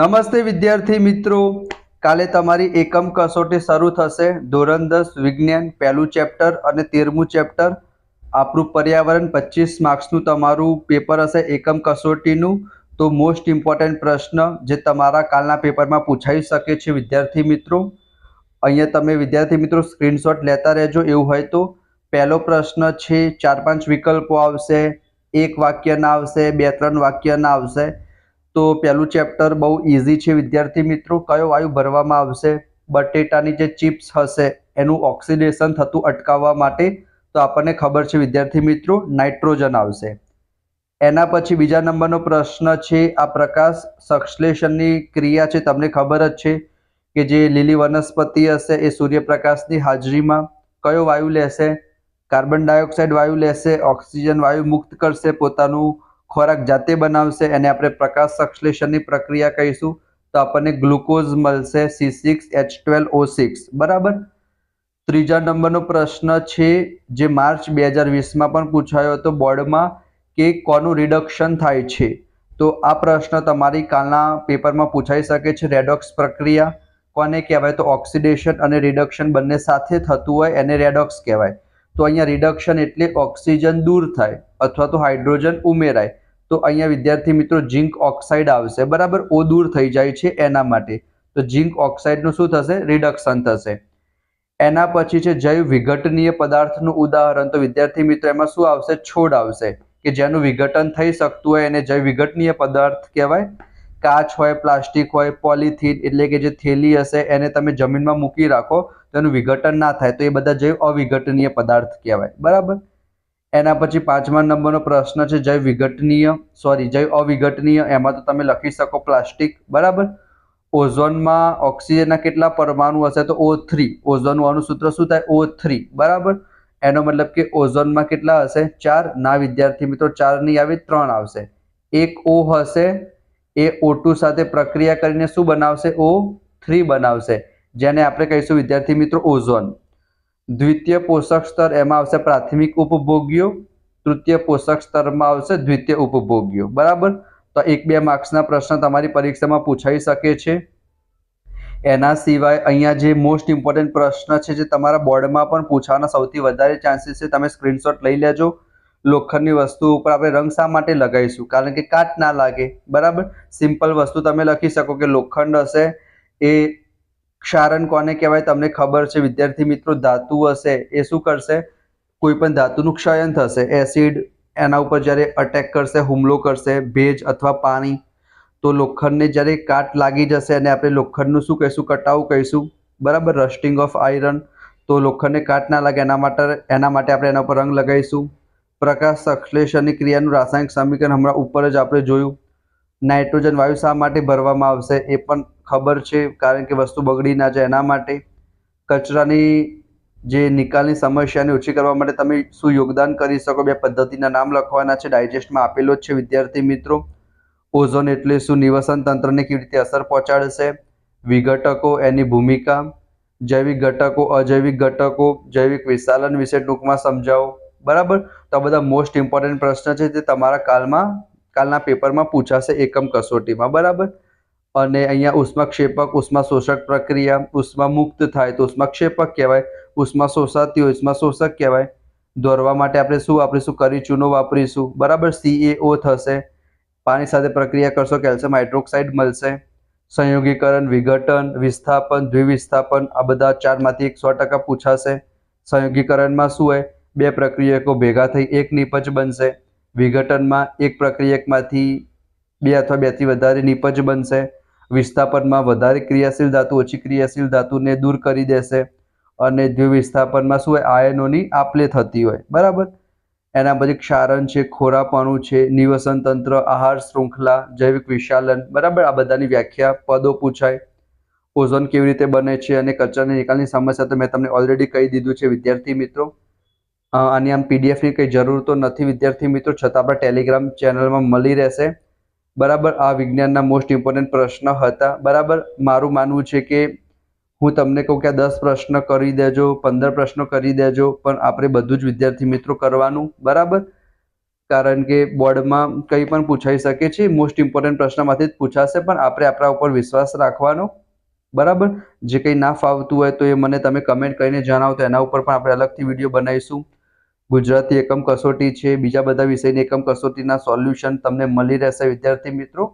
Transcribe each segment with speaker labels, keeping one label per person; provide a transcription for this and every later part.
Speaker 1: નમસ્તે વિદ્યાર્થી મિત્રો. કાલે તમારી એકમ કસોટી શરૂ થશે. ધોરણ દસ, વિજ્ઞાન, પહેલું ચેપ્ટર અને તેરમું ચેપ્ટર આપણું પર્યાવરણ પચીસ માર્ક્સનું તમારું પેપર હશે એકમ કસોટીનું. તો મોસ્ટ ઇમ્પોર્ટન્ટ પ્રશ્ન જે તમારા કાલના પેપરમાં પૂછાઈ શકે છે વિદ્યાર્થી મિત્રો. અહીંયા તમે વિદ્યાર્થી મિત્રો સ્ક્રીનશોટ લેતા રહેજો, એવું હોય તો. પહેલો પ્રશ્ન છે, ચાર પાંચ વિકલ્પો આવશે. એક વાક્યના આવશે, બે ત્રણ વાક્યના આવશે. તો પહેલું ચેપ્ટર બહુ ઇઝી છે. વિદ્યાર્થી મિત્રો, કયો વાયુ ભરવામાં આવશે? બટેટાની જે ચિપ્સ હશે, એનું ઓક્સિડેશન થતું અટકાવવા માટે તો આપણને ખબર છે વિદ્યાર્થી મિત્રો નાઇટ્રોજન આવશે. એના પછી બીજા નંબરનો પ્રશ્ન છે, આ પ્રકાશ સંશ્લેષણની ક્રિયા છે. તમને ખબર જ છે કે જે લીલી વનસ્પતિ હશે, એ સૂર્યપ્રકાશની હાજરીમાં કયો વાયુ લેશે? કાર્બન ડાયોક્સાઇડ વાયુ લેશે, ઓક્સિજન વાયુ મુક્ત કરશે પોતાનું ખોરાક જાતે બનાવશે એને આપણે પ્રકાશ સંશ્લેષણની પ્રક્રિયા કહીશું, તો આપણને ગ્લુકોઝ મળશે C six H twelve O six બરાબર? ત્રીજા નંબરનો પ્રશ્ન છે, જે માર્ચ બે હજાર વીસમાં પણ પૂછાયો હતો બોર્ડમાં કે કોનું રિડક્શન થાય છે. તો આ પ્રશ્ન તમારી કાલના પેપરમાં પૂછાઈ શકે છે રેડોક્સ પ્રક્રિયા. કોને કહેવાય? તો ઓક્સિડેશન અને રિડક્શન બંને સાથે થતું હોય, એને રેડોક્સ કહેવાય. તો અહીંયા રિડક્શન એટલે ઓક્સિજન દૂર થાય, અથવા તો હાઇડ્રોજન ઉમેરાય. તો અહીંયા વિદ્યાર્થી મિત્રો ઝીંક ઓક્સાઇડ આવશે બરાબર? ઓ દૂર થઈ જાય છે એના માટે. તો ઝીંક ઓક્સાઇડનું શું થશે? રિડક્શન થશે. એના પછી છે જૈવ વિઘટનીય પદાર્થનું ઉદાહરણ. તો વિદ્યાર્થી મિત્રો, એમાં શું આવશે? છોડ આવશે. કે જેનું વિઘટન થઈ શકતું હોય એને જૈવ વિઘટનીય પદાર્થ કહેવાય. કાચ હોય, પ્લાસ્ટિક હોય, પોલિથીન એટલે કે જે થેલી હશે એને તમે જમીનમાં મૂકી રાખો તો એનું વિઘટન ના થાય. તો એ બધા જૈવ અવિઘટનીય પદાર્થ કહેવાય. બરાબર? એના પછી પાંચમા નંબરનો પ્રશ્ન છે, જય વિઘટનીય સોરી જય અવિઘટનીય, એમાં તો તમે લખી શકો પ્લાસ્ટિક, બરાબર? ઓઝોનમાં ઓક્સિજનના કેટલા પરમાણુ હશે તો ઓ થ્રી ઓઝોનનું સૂત્ર શું થાય? ઓ થ્રી બરાબર? એનો મતલબ કે ઓઝોનમાં કેટલા હશે? ચાર? ના, વિદ્યાર્થી મિત્રો ચાર નહીં આવે ત્રણ આવશે. એક ઓ હશે, એ ઓ સાથે પ્રક્રિયા કરીને શું બનાવશે? ઓ થ્રી બનાવશે. જેને આપણે કહીશું, વિદ્યાર્થી મિત્રો, ઓઝોન. દ્વિતીય પોષક સ્તર એમાં આવશે પ્રાથમિક ઉપભોગ્યો, તૃતીય પોષક સ્તરમાં આવશે દ્વિતીય ઉપભોગ્યો. બરાબર? તો એક બે માર્ક્સના પ્રશ્ન તમારી પરીક્ષામાં પૂછાઈ શકે છે. એના સિવાય અહીંયા જે મોસ્ટ ઇમ્પોર્ટન્ટ પ્રશ્ન છે જે તમારા બોર્ડમાં પણ પૂછવાના સૌથી વધારે ચાન્સીસ છે, તમે સ્ક્રીનશોટ લઈ લેજો. લોખંડની વસ્તુ ઉપર આપણે રંગ શા માટે લગાવીશું? કારણ કે કાટ ના લાગે. બરાબર? સિમ્પલ વસ્તુ તમે લખી શકો કે લોખંડ હશે એ ક્ષારણ કોને કહેવાય? તમને ખબર છે, વિદ્યાર્થી મિત્રો, ધાતુ હશે, એ શું કરશે? કોઈ પણ ધાતુનું ક્ષયન થશે. એસિડ એના ઉપર જ્યારે અટેક કરશે, હુમલો કરશે, ભેજ અથવા પાણી, તો લોખંડને જ્યારે કાટ લાગી જશે અને આપણે લોખંડનું શું કહીશું? કટાવું કહીશું. બરાબર? રસ્ટિંગ ઓફ આયરન તો લોખંડને કાટ ના લાગે, એના માટે એના માટે આપણે એના ઉપર રંગ લગાવીશું. પ્રકાશ સંશ્લેષણની ક્રિયાનું રાસાયણિક સમીકરણ હમણાં ઉપર જ આપણે જોયું. નાઇટ્રોજન વાયુ શા માટે ભરવામાં આવશે? એ પણ ખબર છે, કારણ કે વસ્તુ બગડી ના જાય એના માટે. કચરાની જે નિકાલની સમસ્યાને ઓછી કરવા માટે તમે શું યોગદાન કરી શકો? બે પદ્ધતિના નામ લખવાના છે. ડાયજેસ્ટમાં આપેલો જ છે, વિદ્યાર્થી મિત્રો. ઓઝોન એટલે શું? નિવસન તંત્રને કેવી રીતે અસર પહોંચાડશે? વિઘટકો એની ભૂમિકા. જૈવિક ઘટકો, અજૈવિક ઘટકો, જૈવિક વિશાલન વિશે ટૂંકમાં સમજાવો. બરાબર? તો આ બધા મોસ્ટ ઇમ્પોર્ટન્ટ પ્રશ્ન છે, જે તમારા કાલમાં, કાલના પેપરમાં પૂછાશે એકમ કસોટીમાં. બરાબર? અને અહીંયા ઉષ્માક્ષેપક ઉષ્મા શોષક પ્રક્રિયા ઉષ્મા મુક્ત થાય તો ઉષ્માક્ષેપક કહેવાય ઉષ્મા શોષાતી ઉષ્મા શોષક કહેવાય. દોરવા માટે આપણે શું વાપરીશું? કરી ચૂનો વાપરીશું. બરાબર સીએઓ થશે. પાણી સાથે પ્રક્રિયા કરશો, કેલ્શિયમ હાઇડ્રોક્સાઇડ મળશે. સંયોગીકરણ, વિઘટન, વિસ્થાપન, દ્વિવિસ્થાપન, આ બધા ચારમાંથી એક સો ટકા પૂછાશે. સંયોગીકરણમાં શું હોય? બે પ્રક્રિયકો ભેગા થઈ એક નિપજ બનશે. વિઘટનમાં એક પ્રક્રિયકમાંથી બે અથવા બેથી વધારે નિપજ બનશે. વિસ્થાપનમાં વધારે ક્રિયાશીલ ધાતુ, ઓછી ક્રિયાશીલ ધાતુને દૂર કરી દેશે અને દ્વિવિસ્થાપનમાં શું હોય, આયનોની આપલે થતી હોય. બરાબર? એના પછી ક્ષારણ છે, ખોરાપાણું છે, નિવસન તંત્ર, આહાર શૃંખલા, જૈવિક વિશાલન, બરાબર? આ બધાની વ્યાખ્યા પદો પૂછાય. ઓઝોન કેવી રીતે બને છે અને કચરાની નિકાલની સમસ્યા તો મેં તમને ઓલરેડી કહી દીધું છે, વિદ્યાર્થી મિત્રો. આની આમ પીડીએફની કંઈ જરૂર તો નથી, વિદ્યાર્થી મિત્રો, છતાં આપણા ટેલિગ્રામ ચેનલમાં મળી રહેશે. બરાબર? આ વિજ્ઞાનના મોસ્ટ ઇમ્પોર્ટન્ટ પ્રશ્ન હતા. બરાબર? મારું માનવું છે કે હું તમને કહું કે આ દસ પ્રશ્ન કરી દેજો, પંદર પ્રશ્નો કરી દેજો, પણ આપણે બધું જ વિદ્યાર્થી મિત્રો કરવાનું. બરાબર? કારણ કે બોર્ડમાં કંઈ પણ પૂછાઈ શકે છે મોસ્ટ ઇમ્પોર્ટન્ટ પ્રશ્નમાંથી જ પૂછાશે, પણ આપણે આપણા ઉપર વિશ્વાસ રાખવાનો. બરાબર? જે કંઈ ના ફાવતું હોય તો એ મને તમે કમેન્ટ કરીને જણાવો. તો એના ઉપર પણ આપણે અલગથી વીડિયો બનાવીશું. ગુજરાતી એકમ કસોટી છે. બીજા બધા વિષયની એકમ કસોટીના સોલ્યુશન તમને મળી રહેશે. વિદ્યાર્થી મિત્રો,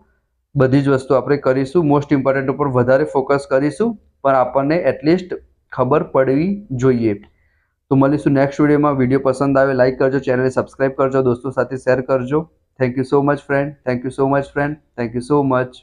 Speaker 1: બધી જ વસ્તુ આપણે કરીશું. મોસ્ટ ઇમ્પોર્ટન્ટ ઉપર વધારે ફોકસ કરીશું. પણ આપણને એટલીસ્ટ ખબર પડવી જોઈએ. તો મળીશું નેક્સ્ટ વિડીયોમાં વીડિયો પસંદ આવે લાઇક કરજો ચેનલને સબસ્ક્રાઇબ કરજો, દોસ્તો સાથે શેર કરજો. Thank you so much friend thank you so much friend thank you so much